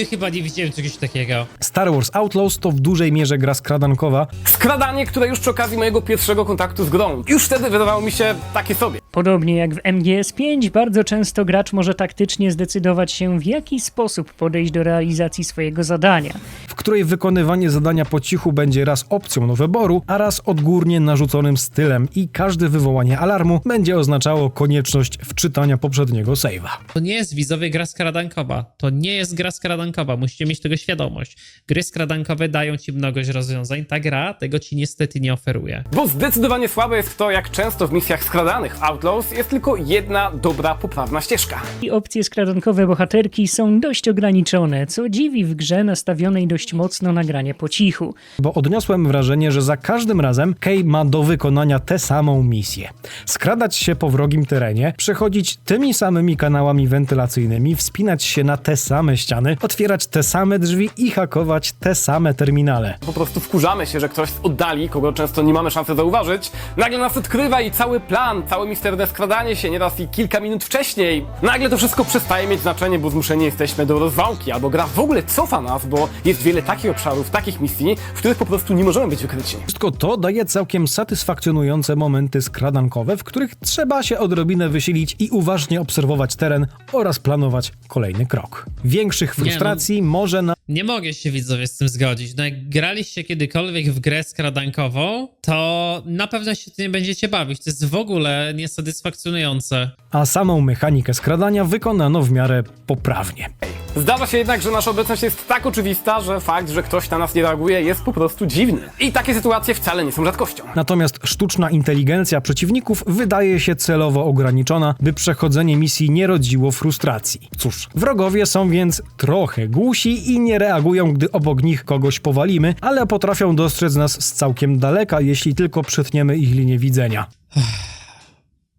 Nigdy chyba nie widziałem czegoś takiego. Star Wars Outlaws to w dużej mierze gra skradankowa, Skradanie, które już przy okazji mojego pierwszego kontaktu z grą. Już wtedy wydawało mi się takie sobie. Podobnie jak w MGS5, bardzo często gracz może taktycznie zdecydować się, w jaki sposób podejść do realizacji swojego zadania. w której wykonywanie zadania po cichu będzie raz opcją do wyboru, a raz odgórnie narzuconym stylem i każde wywołanie alarmu będzie oznaczało konieczność wczytania poprzedniego save'a. To nie jest widzowie gra skradankowa. To nie jest gra skradankowa. Musicie mieć tego świadomość. Gry skradankowe dają ci mnogość rozwiązań. Ta gra tego ci niestety nie oferuje. Bo zdecydowanie słabe jest to, jak często w misjach skradanych w Outlaws jest tylko jedna dobra, poprawna ścieżka. I opcje skradankowe bohaterki są dość ograniczone, co dziwi w grze nastawionej dość mocno na granie po cichu. Bo odniosłem wrażenie, że za każdym razem Kay ma do wykonania tę samą misję. Skradać się po wrogim terenie, przechodzić tymi samymi kanałami wentylacyjnymi, wspinać się na te same ściany, otwierać te same drzwi i hakować te same terminale. Po prostu wkurzamy się, że ktoś z oddali, kogo często nie mamy szansy zauważyć, nagle nas odkrywa i cały plan, całe misterne skradanie się nieraz i kilka minut wcześniej. Nagle to wszystko przestaje mieć znaczenie, bo zmuszeni jesteśmy do rozwałki, albo gra w ogóle cofa nas, bo jest wiele takich obszarów, takich misji, w których po prostu nie możemy być wykryci. Wszystko to daje całkiem satysfakcjonujące momenty skradankowe, w których trzeba się odrobinę wysilić i uważnie obserwować teren oraz planować kolejny krok. Większych frustracji może na Nie mogę się widzowie z tym zgodzić. No jak graliście kiedykolwiek w grę skradankową, to na pewno się tym nie będziecie bawić. To jest w ogóle niesatysfakcjonujące. a samą mechanikę skradania wykonano w miarę poprawnie. Zdarza się jednak, że nasza obecność jest tak oczywista, że fakt, że ktoś na nas nie reaguje jest po prostu dziwny. I takie sytuacje wcale nie są rzadkością. Natomiast sztuczna inteligencja przeciwników wydaje się celowo ograniczona, by przechodzenie misji nie rodziło frustracji. Cóż, wrogowie są więc trochę głusi i nie reagują, gdy obok nich kogoś powalimy, ale potrafią dostrzec nas z całkiem daleka, jeśli tylko przytniemy ich linię widzenia.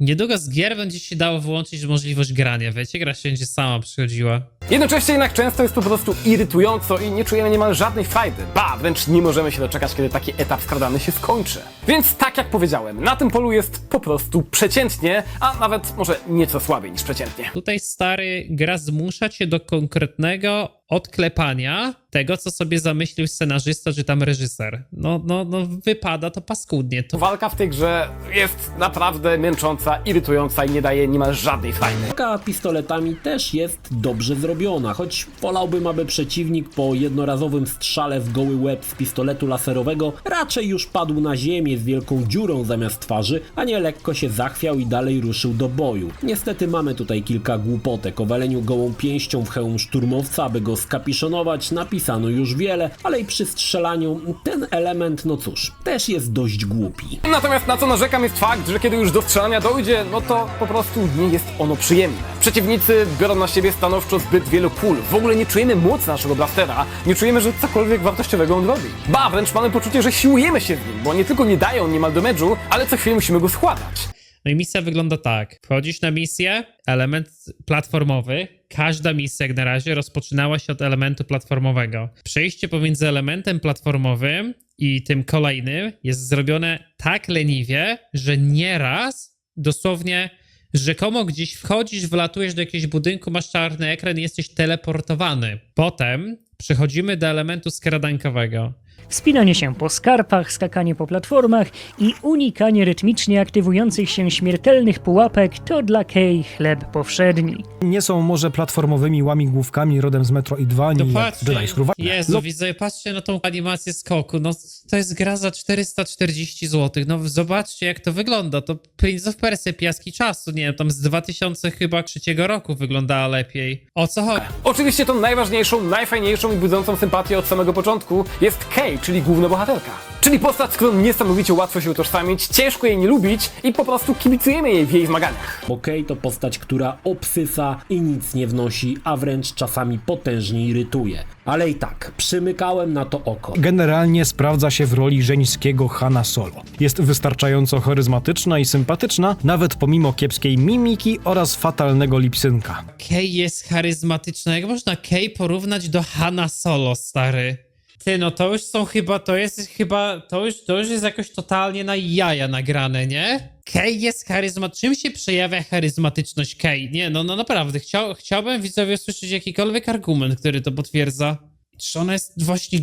Niedługo z gier będzie się dało wyłączyć możliwość grania, wiecie? Gra się będzie sama przychodziła. Jednocześnie jednak często jest to po prostu irytująco i nie czujemy niemal żadnej frajdy. Ba, wręcz nie możemy się doczekać, kiedy taki etap skradany się skończy. Więc tak jak powiedziałem, na tym polu jest po prostu przeciętnie, a nawet może nieco słabiej niż przeciętnie. Tutaj stary gra zmusza cię do konkretnego odklepania tego, co sobie zamyślił scenarzysta czy tam reżyser. No, no, no wypada to paskudnie. To Walka w tej grze jest naprawdę męcząca, irytująca i nie daje niemal żadnej frajdy. Walka pistoletami też jest dobrze zrobiona, choć wolałbym, aby przeciwnik po jednorazowym strzale w goły łeb z pistoletu laserowego raczej już padł na ziemię z wielką dziurą zamiast twarzy, a nie lekko się zachwiał i dalej ruszył do boju. Niestety mamy tutaj kilka głupotek. O waleniu gołą pięścią w hełm szturmowca, aby go skapiszonować, napisano już wiele, ale i przy strzelaniu ten element, no cóż, też jest dość głupi. Natomiast na co narzekam jest fakt, że kiedy już do strzelania dojdzie, no to po prostu nie jest ono przyjemne. Przeciwnicy biorą na siebie stanowczo zbyt wielu kul. W ogóle nie czujemy mocy naszego blastera, nie czujemy, że cokolwiek wartościowego on robi. Ba, wręcz mamy poczucie, że siłujemy się z nim, bo nie tylko nie dają niemal damage'u, ale co chwilę musimy go składać. No i misja wygląda tak. Wchodzisz na misję, element platformowy. Każda misja jak na razie rozpoczynała się od elementu platformowego. Przejście pomiędzy elementem platformowym i tym kolejnym jest zrobione tak leniwie, że nieraz dosłownie rzekomo gdzieś wchodzisz, wlatujesz do jakiegoś budynku, masz czarny ekran i jesteś teleportowany. Potem przechodzimy do elementu skradankowego. Wspinanie się po skarpach, skakanie po platformach i unikanie rytmicznie aktywujących się śmiertelnych pułapek to dla Kay chleb powszedni. Nie są może platformowymi łamigłówkami rodem z Metroidvanii jak Dopatrzcie, Jedi Survivor. Jezu, No, widzę, patrzcie na tą animację skoku, no to jest gra za 440 zł, no zobaczcie jak to wygląda, to Prince of Persia piaski czasu, nie wiem, tam z 2000 chyba trzeciego roku wyglądała lepiej. O co chodzi? Oczywiście tą najważniejszą, najfajniejszą i budzącą sympatię od samego początku jest Kay, czyli główna bohaterka. Czyli postać, z którą niesamowicie łatwo się utożsamić, ciężko jej nie lubić i po prostu kibicujemy jej w jej zmaganiach. Okej, to postać, która obsysa i nic nie wnosi, a wręcz czasami potężnie irytuje. Ale i tak, przymykałem na to oko. Generalnie sprawdza się w roli żeńskiego Hanna Solo. Jest wystarczająco charyzmatyczna i sympatyczna, nawet pomimo kiepskiej mimiki oraz fatalnego lipsynka. Kay jest charyzmatyczna, jak można Kay porównać do Hanna Solo, stary? Ty, no to już są chyba, to jest chyba, to już, to już jest jakoś totalnie na jaja nagrane, nie? Kay jest charyzmatyczny. Czym się przejawia charyzmatyczność Kay? Nie, no, no naprawdę. Chciał, chciałbym widzowie usłyszeć jakikolwiek argument, który to potwierdza. Czy ona jest właśnie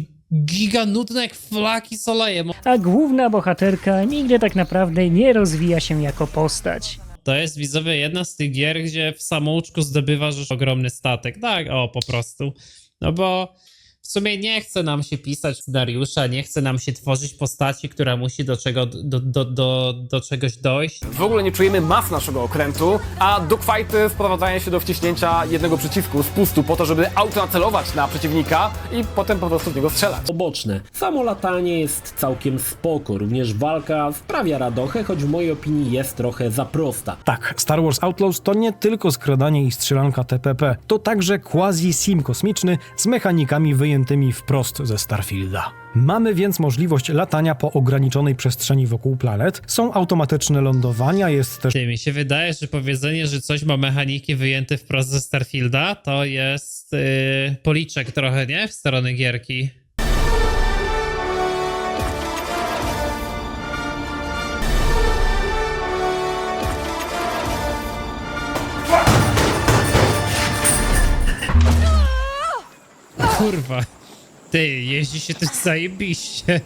giga nudna jak flaki z olejem? A główna bohaterka nigdy tak naprawdę nie rozwija się jako postać. To jest widzowie jedna z tych gier, gdzie w samouczku zdobywasz ogromny statek. Tak, o, po prostu. No bo w sumie nie chce nam się pisać scenariusza, nie chce nam się tworzyć postaci, która musi do, czego, do, do, do, do czegoś dojść. W ogóle nie czujemy mas naszego okrętu, a dogfighty sprowadzają się do wciśnięcia jednego przycisku, spustu po to, żeby autonacelować na przeciwnika i potem po prostu w niego strzelać. Poboczne. Samo latanie jest całkiem spoko, również walka sprawia radochę, choć w mojej opinii jest trochę za prosta. Tak, Star Wars Outlaws to nie tylko skradanie i strzelanka TPP, to także quasi-sim kosmiczny z mechanikami wyjętymi wprost ze Starfielda. Mamy więc możliwość latania po ograniczonej przestrzeni wokół planet, są automatyczne lądowania, jest też Ty, mi się wydaje, że powiedzenie, że coś ma mechaniki wyjęte wprost ze Starfielda, to jest yy, policzek trochę, nie? W stronę gierki. Kurwa. Ty, jeździ się tu zajebiście.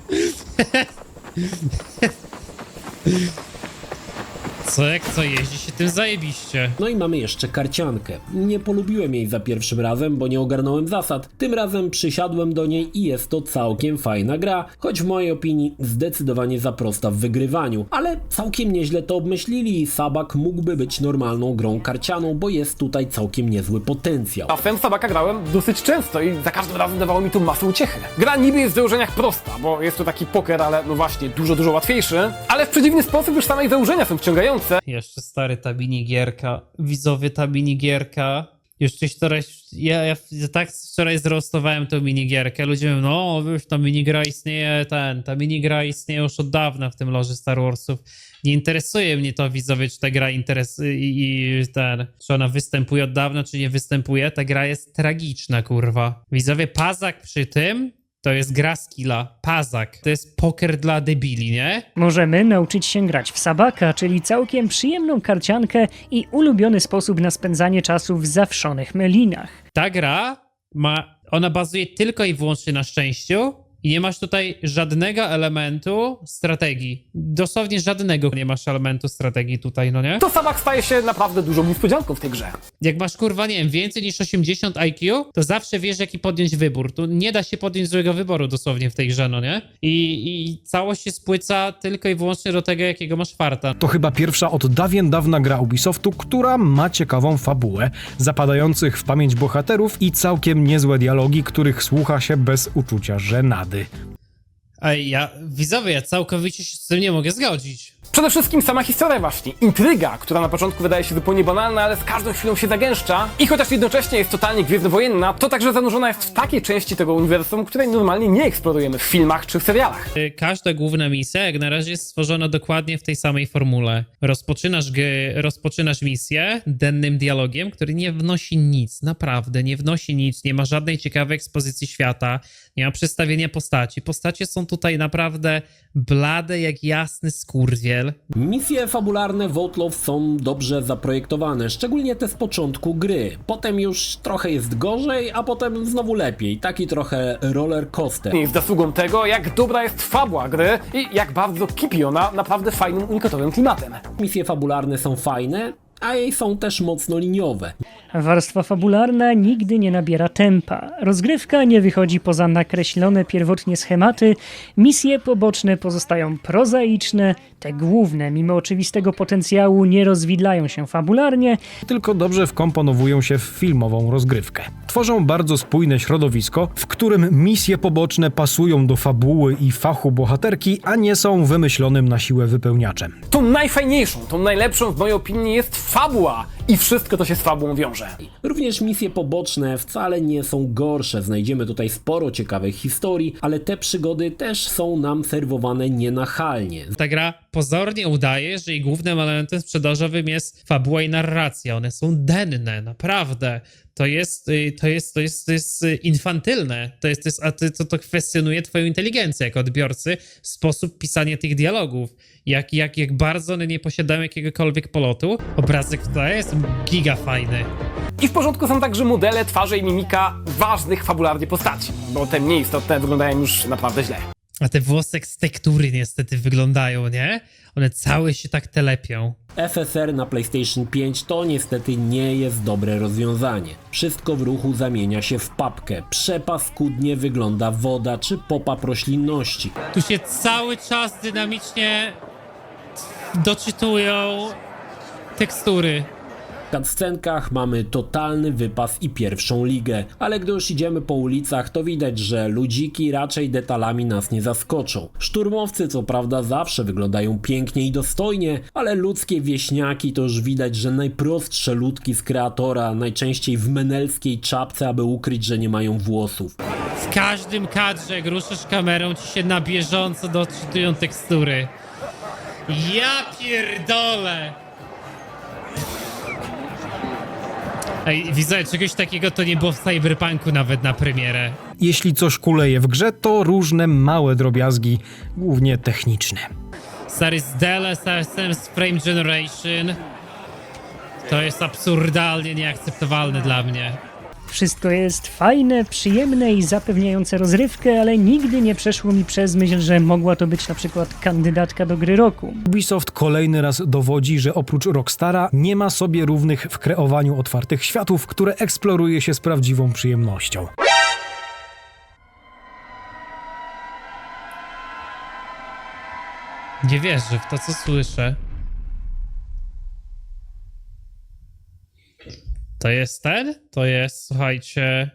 Co jak co, jeździ się tym zajebiście. No i mamy jeszcze karciankę. Nie polubiłem jej za pierwszym razem, bo nie ogarnąłem zasad. Tym razem przysiadłem do niej i jest to całkiem fajna gra, choć w mojej opinii zdecydowanie za prosta w wygrywaniu. Ale całkiem nieźle to obmyślili i Sabak mógłby być normalną grą karcianą, bo jest tutaj całkiem niezły potencjał. A w Sabaka grałem dosyć często i za każdym razem dawało mi tu masę uciechy. Gra niby jest w założeniach prosta, bo jest to taki poker, ale no właśnie dużo, dużo łatwiejszy, ale w przeciwny sposób już same założenia są wciągające. Jeszcze stary ta minigierka, widzowie ta minigierka. Coś wczoraj, ja, ja tak wczoraj zrostowałem tą minigierkę. Ludzie mówią, no już ta minigra istnieje, ten, ta minigra istnieje już od dawna w tym loży Star Warsów. Nie interesuje mnie to, widzowie, czy ta gra interesuje i, i ten, czy ona występuje od dawna, czy nie występuje. Ta gra jest tragiczna, kurwa. Widzowie, Pazak przy tym to jest gra skilla. Pazak. To jest poker dla debili, nie? Możemy nauczyć się grać w sabaka, czyli całkiem przyjemną karciankę i ulubiony sposób na spędzanie czasu w zawszonych melinach. ta gra ma, ona bazuje tylko i wyłącznie na szczęściu i nie masz tutaj żadnego elementu strategii. Dosłownie żadnego nie masz elementu strategii tutaj, no nie? To Sabak staje się naprawdę dużą niespodzianką w tej grze. Jak masz kurwa, nie wiem, więcej niż 80 IQ, to zawsze wiesz, jaki podjąć wybór. Tu nie da się podjąć złego wyboru dosłownie w tej grze, no nie? I, i całość się spłyca tylko i wyłącznie do tego, jakiego masz farta. To chyba pierwsza od dawien dawna gra Ubisoftu, która ma ciekawą fabułę, zapadających w pamięć bohaterów i całkiem niezłe dialogi, których słucha się bez uczucia żenady. Ej, ja, widzowie, ja całkowicie się z tym nie mogę zgodzić. Przede wszystkim sama historia właśnie, intryga, która na początku wydaje się zupełnie banalna, ale z każdą chwilą się zagęszcza i chociaż jednocześnie jest totalnie gwiezdnowojenna, to także zanurzona jest w takiej części tego uniwersum, której normalnie nie eksplorujemy w filmach czy w serialach. Y, Każda główna misja, jak na razie, jest stworzona dokładnie w tej samej formule. Rozpoczynasz, rozpoczynasz misję dennym dialogiem, który nie wnosi nic, naprawdę, nie wnosi nic, nie ma żadnej ciekawej ekspozycji świata, nie ma przedstawienia postaci. Postacie są tutaj naprawdę blade jak jasny skurwiel. Misje fabularne w Outlaw są dobrze zaprojektowane, szczególnie te z początku gry. Potem już trochę jest gorzej, a potem znowu lepiej. Taki trochę roller coaster. Nie jest zasługą tego, jak dobra jest fabuła gry i jak bardzo kipi ona naprawdę fajnym, unikatowym klimatem. Misje fabularne są fajne, a jej są też mocno liniowe. Warstwa fabularna nigdy nie nabiera tempa. Rozgrywka nie wychodzi poza nakreślone pierwotnie schematy, misje poboczne pozostają prozaiczne, te główne, mimo oczywistego potencjału, nie rozwidlają się fabularnie, tylko dobrze wkomponowują się w filmową rozgrywkę. Tworzą bardzo spójne środowisko, w którym misje poboczne pasują do fabuły i fachu bohaterki, a nie są wymyślonym na siłę wypełniaczem. Tą najfajniejszą, tą najlepszą w mojej opinii jest fabuła i wszystko to się z fabułą wiąże. Również misje poboczne wcale nie są gorsze. Znajdziemy tutaj sporo ciekawych historii, ale te przygody też są nam serwowane nienachalnie. Ta gra pozornie udaje, że jej głównym elementem sprzedażowym jest fabuła i narracja. One są denne, naprawdę. To jest, y, to jest, to jest, to jest y, infantylne. To jest, to, jest, a ty- to, to kwestionuje twoją inteligencję jako odbiorcy, sposób pisania tych dialogów. Jak, jak, jak bardzo one nie posiadają jakiegokolwiek polotu. Obrazek to jest giga fajny. I w porządku są także modele, twarze i mimika ważnych fabularnie postaci, bo te mniej istotne wyglądają już naprawdę źle. A te włosek z tektury niestety wyglądają, nie? One całe się tak telepią. FSR na PlayStation 5 to niestety nie jest dobre rozwiązanie. Wszystko w ruchu zamienia się w papkę. Przepaskudnie wygląda woda czy pop-up roślinności. Tu się cały czas dynamicznie doczytują tekstury. Cutscenkach mamy totalny wypas i pierwszą ligę, ale gdy już idziemy po ulicach, to widać, że ludziki raczej detalami nas nie zaskoczą. Szturmowcy co prawda zawsze wyglądają pięknie i dostojnie, ale ludzkie wieśniaki to już widać, że najprostsze ludki z kreatora, najczęściej w menelskiej czapce, aby ukryć, że nie mają włosów. W każdym kadrze, jak ruszysz kamerą, ci się na bieżąco doczytują tekstury. Ja pierdolę! Ej, widzę, czegoś takiego to nie było w Cyberpunku nawet na premierę. Jeśli coś kuleje w grze, to różne małe drobiazgi, głównie techniczne. Stary z DLSS z Frame Generation to jest absurdalnie nieakceptowalne dla mnie. Wszystko jest fajne, przyjemne i zapewniające rozrywkę, ale nigdy nie przeszło mi przez myśl, że mogła to być na przykład kandydatka do gry roku. Ubisoft kolejny raz dowodzi, że oprócz Rockstara nie ma sobie równych w kreowaniu otwartych światów, które eksploruje się z prawdziwą przyjemnością. Nie wierzę w to, co słyszę. To jest ten? To jest, słuchajcie.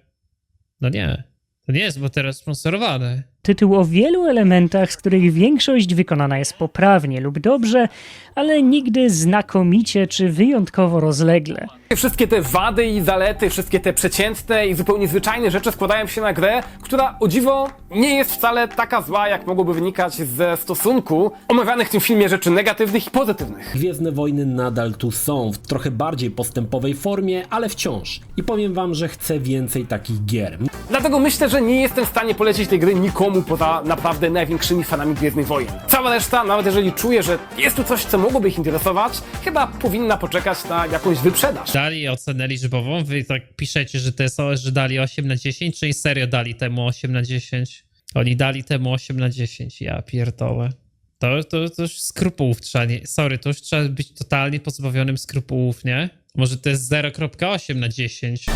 No nie. To nie jest, bo teraz sponsorowane. Tytuł o wielu elementach, z których większość wykonana jest poprawnie lub dobrze, ale nigdy znakomicie czy wyjątkowo rozlegle. Wszystkie te wady i zalety, wszystkie te przeciętne i zupełnie zwyczajne rzeczy składają się na grę, która o dziwo nie jest wcale taka zła, jak mogłoby wynikać ze stosunku omawianych w tym filmie rzeczy negatywnych i pozytywnych. Gwiezdne wojny nadal tu są, w trochę bardziej postępowej formie, ale wciąż. I powiem wam, że chcę więcej takich gier. Dlatego myślę, że nie jestem w stanie polecić tej gry nikomu poza naprawdę największymi fanami Gwiezdnych Wojen. Cała reszta, nawet jeżeli czuje, że jest tu coś, co mogłoby ich interesować, chyba powinna poczekać na jakąś wyprzedaż. Dali ocenę liczbową. Wy tak piszecie, że to jest, że dali 8 na 10, czyli serio dali temu 8 na 10. Oni dali temu 8 na 10. Ja pierdolę. To, to, to już skrupułów trzeba nie... Sorry, to już trzeba być totalnie pozbawionym skrupułów, nie? Może to jest 0.8 na 10.